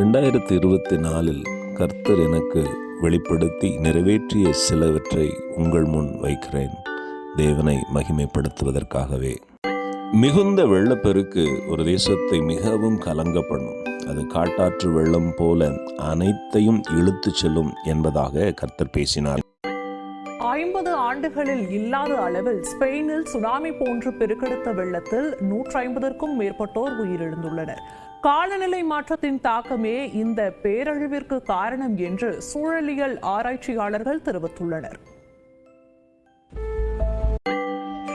ரெண்டாயிரத்தி இருபத்தி நாலில் கர்த்தர் எனக்கு வெளிப்படுத்தி நிறைவேற்றிய சிலவற்றை உங்கள் முன் வைக்கிறேன். தேவனை மகிமைப்படுத்துவதற்காகவே. மிகுந்த வெள்ளப்பெருக்கு ஒரு தேசத்தை மிகவும் கலங்க பண்ணும் அது காட்டாற்று வெள்ளம் போல அனைத்தையும் இழுத்துச் செல்லும் என்பதாக கர்த்தர் பேசினார். ஐம்பது ஆண்டுகளில் இல்லாத அளவில் ஸ்பெயினில் சுனாமி போன்று பெருக்கெடுத்த வெள்ளத்தில் நூற்றி ஐம்பதற்கும் மேற்பட்டோர் உயிரிழந்துள்ளனர். காலநிலை மாற்றத்தின் தாக்கமே இந்த பேரழிவிற்கு காரணம் என்று சூழலியல் ஆராய்ச்சியாளர்கள் தெரிவித்துள்ளனர்.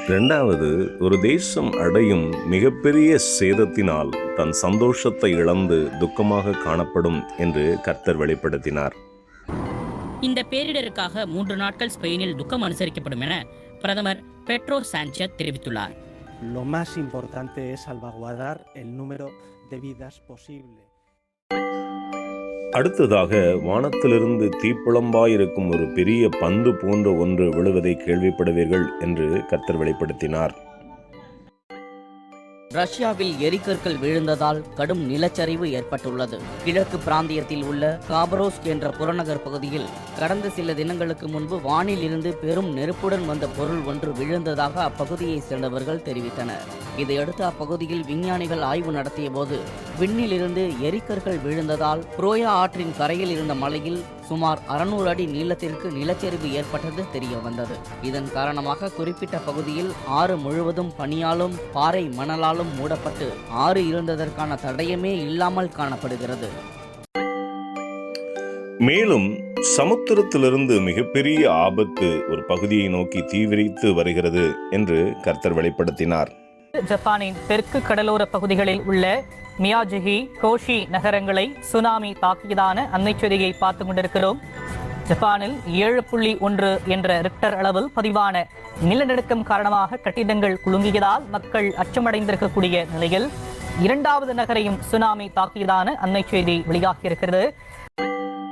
இரண்டாவது ஒரு தேசம் அடையும் மிகப்பெரிய சேதத்தினால் தன் சந்தோஷத்தை இழந்து துக்கமாக காணப்படும் என்று கர்த்தர் வெளிப்படுத்தினார். பேரிடருக்காக மூன்று நாட்கள் ஸ்பெயினில் துக்கம் அனுசரிக்கப்படும் என பிரதமர் பெட்ரோ சாnchez தெரிவித்துள்ளார் Lo más importante es salvaguardar el número de vidas posible. அடுத்ததாக வானத்திலிருந்து தீப்புளம்பாயிருக்கும் ஒரு பெரிய பந்து போன்ற ஒன்று விழுவதை கேள்விப்படுவீர்கள் என்று கர்த்தர் வெளிப்படுத்தினார் ரஷ்யாவில் எரிக்கற்கள் விழுந்ததால் கடும் நிலச்சரிவு ஏற்பட்டுள்ளது. கிழக்கு பிராந்தியத்தில் உள்ள காபரோஸ்க் என்ற புறநகர் பகுதியில் கடந்த சில தினங்களுக்கு முன்பு வானில் இருந்து பெரும் நெருப்புடன் வந்த பொருள் ஒன்று விழுந்ததாக அப்பகுதியைச் சேர்ந்தவர்கள் தெரிவித்தனர். இதையடுத்து அப்பகுதியில் விஞ்ஞானிகள் ஆய்வு நடத்திய போது விண்ணிலிருந்து எரிக்கற்கள் விழுந்ததால் புரோயா ஆற்றின் கரையில் இருந்த மலையில் சுமார் அறுநூறு அடி நீளத்திற்கு நிலச்சரிவு ஏற்பட்டது தெரிய வந்தது இதன் காரணமாக குறிப்பிட்ட பகுதியில் ஆறு முழுவதும் பனியாலும் பாறை மணலாலும் மூடப்பட்டு ஆறு இருந்ததற்கான தடயமே இல்லாமல் காணப்படுகிறது. மேலும் சமுத்திரத்திலிருந்து மிகப்பெரிய ஆபத்து ஒரு பகுதியை நோக்கி தீவிரித்து வருகிறது என்று கர்த்தர் வெளிப்படுத்தினார். ஜப்பானின் தெற்கு கடலோர பகுதிகளில் உள்ள மியாஜுகி கோஷி நகரங்களை சுனாமி தாக்கியதான அன்னைச்செய்தியை பார்த்து கொண்டிருக்கிறோம். ஜப்பானில் ஏழு புள்ளி ஒன்று என்ற ரிக்டர் அளவில் பதிவான நிலநடுக்கம் காரணமாக கட்டிடங்கள் குலுங்கியதால் மக்கள் அச்சமடைந்திருக்கக்கூடிய நிலையில் இரண்டாவது நகரையும் சுனாமி தாக்கியதான அன்னைச்செய்தி வெளியாகியிருக்கிறது.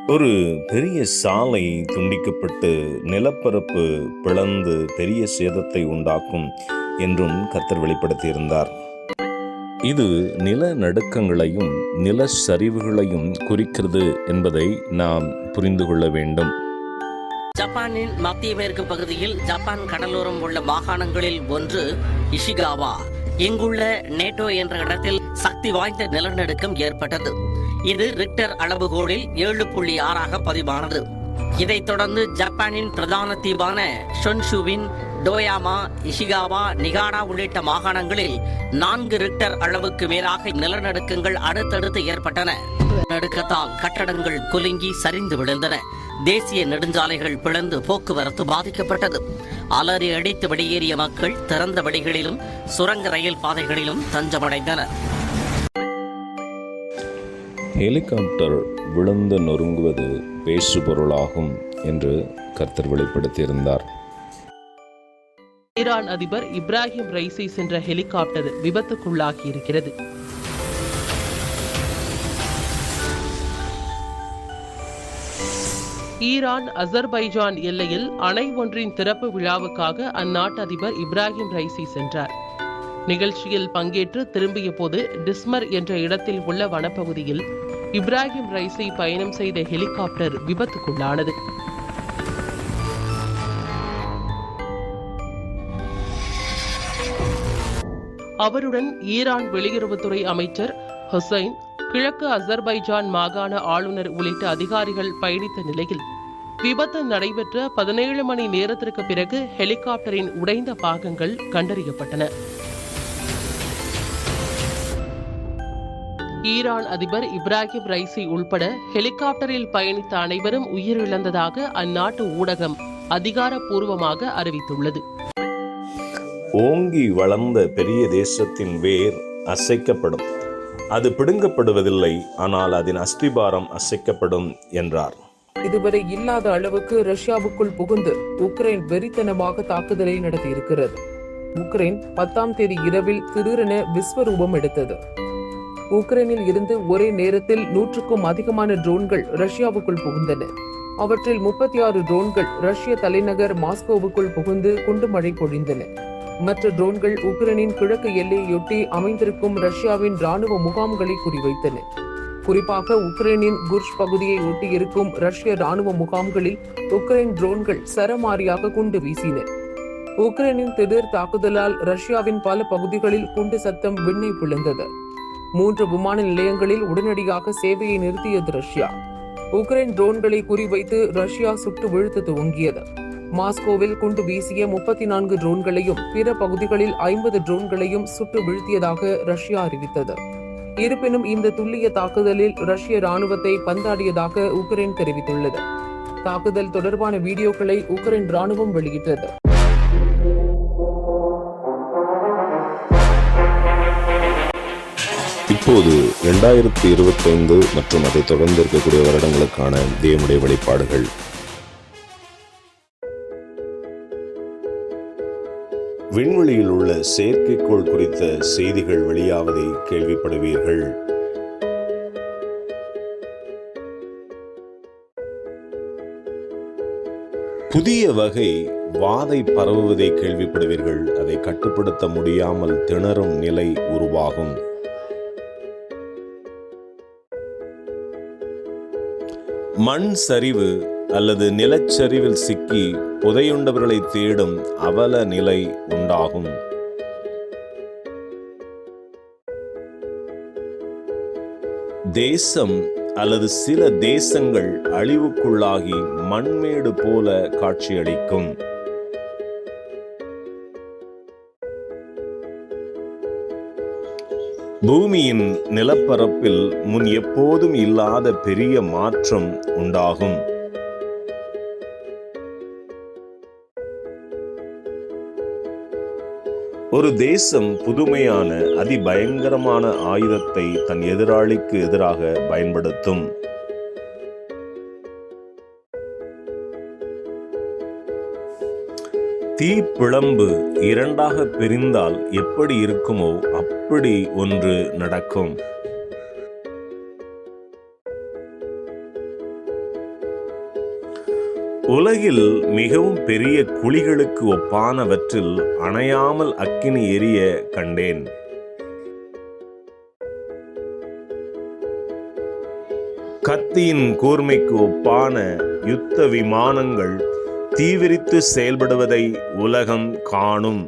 ஒரு பெரிய சாலை துண்டிக்கப்பட்டு நிலப்பரப்பு பிளந்து பெரிய சேதத்தை உண்டாக்கும் என்றும் கர்த்தர் வெளிப்படுத்தியிருந்தார். இது நிலநடுக்கங்களையும் நில சரிவுகளையும் குறிக்கிறது என்பதை நாம் புரிந்து கொள்ள வேண்டும். ஜப்பானின் மத்திய மேற்கு பகுதியில் ஜப்பான் கடலோரம் உள்ள மாகாணங்களில் ஒன்று இஷிகாவா. இங்குள்ள நேட்டோ என்ற இடத்தில் சக்தி வாய்ந்த நிலநடுக்கம் ஏற்பட்டது. இது ரிக்டர் அளவுகோலில் ஏழு புள்ளி ஆறாக பதிவானது. இதைத் தொடர்ந்து ஜப்பானின் பிரதான தீவான ஷொன்ஷுவின் டோயாமா இஷிகாவா நிகானா உள்ளிட்ட மாகாணங்களில் நான்கு ரிக்டர் அளவுக்கு மேலாக நிலநடுக்கங்கள் அடுத்தடுத்து ஏற்பட்டன. நடுக்கத்தால் கட்டடங்கள் குலுங்கி சரிந்து விழுந்தன. தேசிய நெடுஞ்சாலைகள் பிளந்து போக்குவரத்து பாதிக்கப்பட்டது. அலறி அடித்து வெளியேறிய மக்கள் திறந்த வழிகளிலும் சுரங்க ரயில் பாதைகளிலும் தஞ்சமடைந்தனர். ஹெலிகாப்டர் விழுந்து நொறுங்குவது பேசுபொருளாகும் என்று கர்த்தர் வெளிப்படுத்தியிருந்தார். ஈரான் அதிபர் இப்ராஹிம் ரைஸை சென்ற ஹெலிகாப்டர் விபத்துக்குள்ளாகி இருக்கிறது ஈரான் அசர்பைஜான் எல்லையில் அணை ஒன்றின் திறப்பு விழாவுக்காக அந்நாட்டு அதிபர் இப்ராஹிம் ரைசி சென்றார். நிகழ்ச்சியில் பங்கேற்று திரும்பிய போது டிஸ்மர் என்ற இடத்தில் உள்ள வனப்பகுதியில் இப்ராஹிம் ரைசி பயணம் செய்த ஹெலிகாப்டர் விபத்துக்குள்ளானது. அவருடன் ஈரான் வெளியுறவுத்துறை அமைச்சர் ஹுசைன் கிழக்கு அசர்பைஜான் மாகாண ஆளுநர் உள்ளிட்ட அதிகாரிகள் பயணித்த நிலையில் விபத்து நடைபெற்ற பதினேழு மணி நேரத்திற்கு பிறகு ஹெலிகாப்டரின் உடைந்த பாகங்கள் கண்டறியப்பட்டன. ஈரான் அதிபர் இப்ராஹிம் ரைசி உள்பட ஹெலிகாப்டரில் பயணித்த அனைவரும் உயிரிழந்ததாக அந்நாட்டு ஊடகம் அதிகாரப்பூர்வமாக அறிவித்துள்ளது. ஓங்கி வளர்ந்த பெரிய தேசத்தின் வேர் அசைக்கப்படும். அது பிடுங்கப்படுவதில்லை ஆனால் அதன் அஸ்திபாரம் அசைக்கப்படும் என்றார். இதுவரை இல்லாத அளவுக்கு ரஷ்யாவுக்குள் புகுந்து உக்ரைன் வெறித்தனமாக தாக்குதலை நடத்தியிருக்கிறது. உக்ரைன் பத்தாம் தேதி இரவில் திடீரென விஸ்வரூபம் எடுத்தது. உக்ரைனில் இருந்து ஒரே நேரத்தில் நூற்றுக்கும் அதிகமான ட்ரோன்கள் ரஷ்யாவுக்குள் புகுந்தன. அவற்றில் முப்பத்தி ஆறு ட்ரோன்கள் ரஷ்ய தலைநகர் மாஸ்கோவுக்குள் புகுந்து குண்டுமழை பொழிந்தன. மற்ற ட்ரோன்கள் உக்ரைனின் கிழக்கு எல்லையொட்டி அமைந்திருக்கும் ரஷ்யாவின் ராணுவ முகாம்களை குறிவைத்தன. குறிப்பாக உக்ரைனின் குர்ஷ் பகுதியை ஒட்டியிருக்கும் ரஷ்ய ராணுவ முகாம்களில் உக்ரைன் ட்ரோன்கள் சரமாரியாக குண்டு வீசின. உக்ரைனின் திடீர் தாக்குதலால் ரஷ்யாவின் பல பகுதிகளில் குண்டு சத்தம் விண்ணை பிளந்தது மூன்று விமான நிலையங்களில் உடனடியாக சேவையை நிறுத்தியது ரஷ்யா. உக்ரைன் ட்ரோன்களை குறிவைத்து ரஷ்யா சுட்டு வீழ்த்த துவங்கியது. மாஸ்கோவில் குண்டு வீசிய முப்பத்தி நான்கு ட்ரோன்களையும் பிற பகுதிகளில் ஐம்பது ட்ரோன்களையும் சுட்டு வீழ்த்தியதாக ரஷ்யா அறிவித்தது. இருப்பினும் இந்த துல்லிய தாக்குதலில் ரஷ்ய ராணுவத்தை பந்தாடியதாக உக்ரைன் தெரிவித்துள்ளது. தாக்குதல் தொடர்பான வீடியோக்களை உக்ரைன் ராணுவம் வெளியிட்டது. இப்போது இரண்டாயிரத்தி இருபத்தைந்து மற்றும் அதை தொடர்ந்து இருக்கக்கூடிய வருடங்களுக்கான தேவனுடைய வழிபாடுகள் விண்வெளியில் உள்ள செயற்கைக்கோள் குறித்த செய்திகள் வெளியாவதை கேள்விப்படுவீர்கள். புதிய வகை வாதை பரவுவதை கேள்விப்படுவீர்கள். அதை கட்டுப்படுத்த முடியாமல் திணறும் நிலை உருவாகும். மண் சரிவு அல்லது நிலச்சரிவில் சிக்கி புதையுண்டவர்களை தேடும் அவல நிலை உண்டாகும். தேசம் அல்லது சில தேசங்கள் அழிவுக்குள்ளாகி மண்மேடு போல காட்சியளிக்கும். பூமியின் நிலப்பரப்பில் முன் எப்போதும் இல்லாத பெரிய மாற்றம் உண்டாகும். ஒரு தேசம் புதுமையான அதிபயங்கரமான ஆயுதத்தை தன் எதிராளிக்கு எதிராக பயன்படுத்தும். தீப்பிழம்பு இரண்டாக பிரிந்தால் எப்படி இருக்குமோ அப்படி ஒன்று நடக்கும். உலகில் மிகவும் பெரிய குழிகளுக்கு ஒப்பானவற்றில் அணையாமல் அக்கினி எரிய கண்டேன். கத்தியின் கூர்மைக்கு ஒப்பான யுத்த விமானங்கள் தீவிரித்து செயல்படுவதை உலகம் காணும்.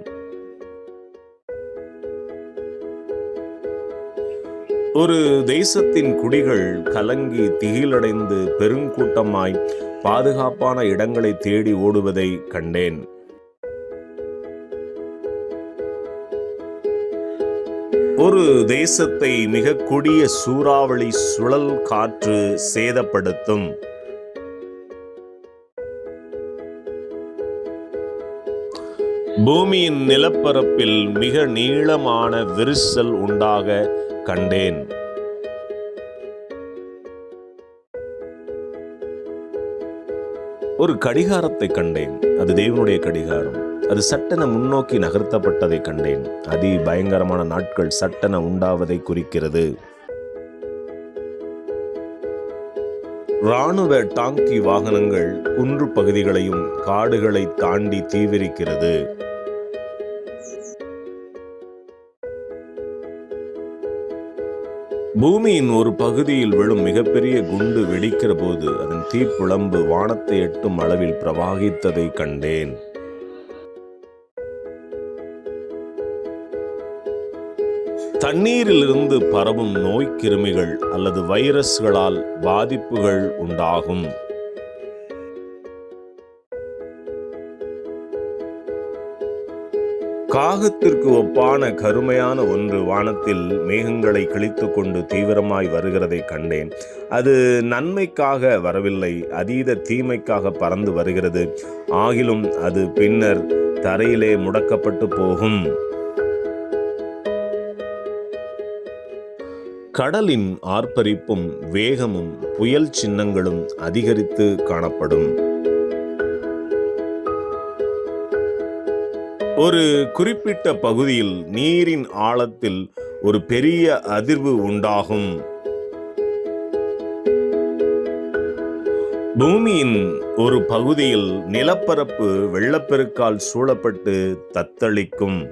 ஒரு தேசத்தின் குடிகள் கலங்கி திகிலடைந்து பெருங்கூட்டமாய் பாதுகாப்பான இடங்களை தேடி ஓடுவதை கண்டேன். ஒரு தேசத்தை மிக கொடிய சூறாவளி சுழல் காற்று சேதப்படுத்தும். பூமியின் நிலப்பரப்பில் மிக நீளமான விரிசல் உண்டாக கண்டேன். ஒரு கடிகாரத்தை கண்டேன். அது தேவனுடைய கடிகாரம். அது சட்டென முன்னோக்கி நகர்த்தப்பட்டதை கண்டேன். அதி பயங்கரமான நாட்கள் சட்டென உண்டாவதை குறிக்கிறது. ராணுவ டாங்கி வாகனங்கள் குன்று பகுதிகளையும் காடுகளை தாண்டி தீவிரிக்கிறது. பூமியின் ஒரு பகுதியில் விழும் மிகப்பெரிய குண்டு வெடிக்கிற போது அதன் தீப்புழம்பு வானத்தை எட்டும் அளவில் பிரவாகித்ததை கண்டேன். தண்ணீரிலிருந்து பரவும் நோய்க்கிருமிகள் அல்லது வைரஸ்களால் பாதிப்புகள் உண்டாகும். தாகத்திற்கு ஒப்பான கருமையான ஒன்று வானத்தில் மேகங்களை கிழித்து கொண்டு தீவிரமாய் வருகிறதை கண்டேன். அது நன்மைக்காக வரவில்லை அதீத தீமைக்காக பறந்து வருகிறது. ஆகிலும் அது பின்னர் தரையிலே முடக்கப்பட்டு போகும். கடலின் ஆர்ப்பரிப்பும் வேகமும் புயல் சின்னங்களும் அதிகரித்து காணப்படும். ஒரு குறிப்பிட்ட பகுதியில் நீரின் ஆழத்தில் ஒரு பெரிய அதிர்வு உண்டாகும். பூமியின் ஒரு பகுதியில் நிலப்பரப்பு வெள்ளப்பெருக்கால் சூழப்பட்டு தத்தளிக்கும்.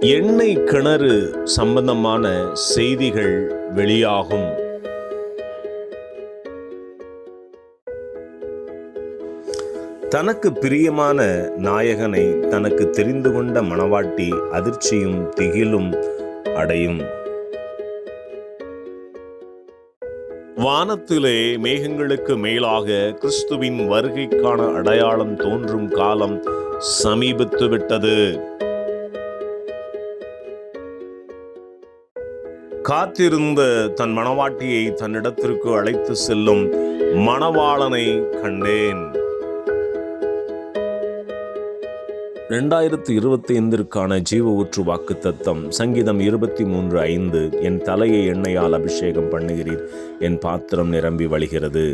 எண்ணெய் கிணறு சம்பந்தமான செய்திகள் வெளியாகும். தனக்கு பிரியமான நாயகனை தனக்கு தெரிந்து கொண்ட மணவாட்டி அதிர்ச்சியும் திகிலும் அடையும். வானத்திலே மேகங்களுக்கு மேலாக கிறிஸ்துவின் வருகைக்கான அடையாளம் தோன்றும் காலம் சமீபித்து விட்டது. காத்திருந்த தன் மணவாட்டியை தன்னிடத்திற்கு அழைத்து செல்லும் மணவாளனை கண்டேன். ரெண்டாயிரத்து இருபத்தி ஐந்திற்கான ஜீவ ஊற்று வாக்கு தத்தம் சங்கீதம் இருபத்தி மூன்று ஐந்து என் தலையை எண்ணெயால் அபிஷேகம் பண்ணுகிறீர் என் பாத்திரம் நிரம்பி வழிகிறது.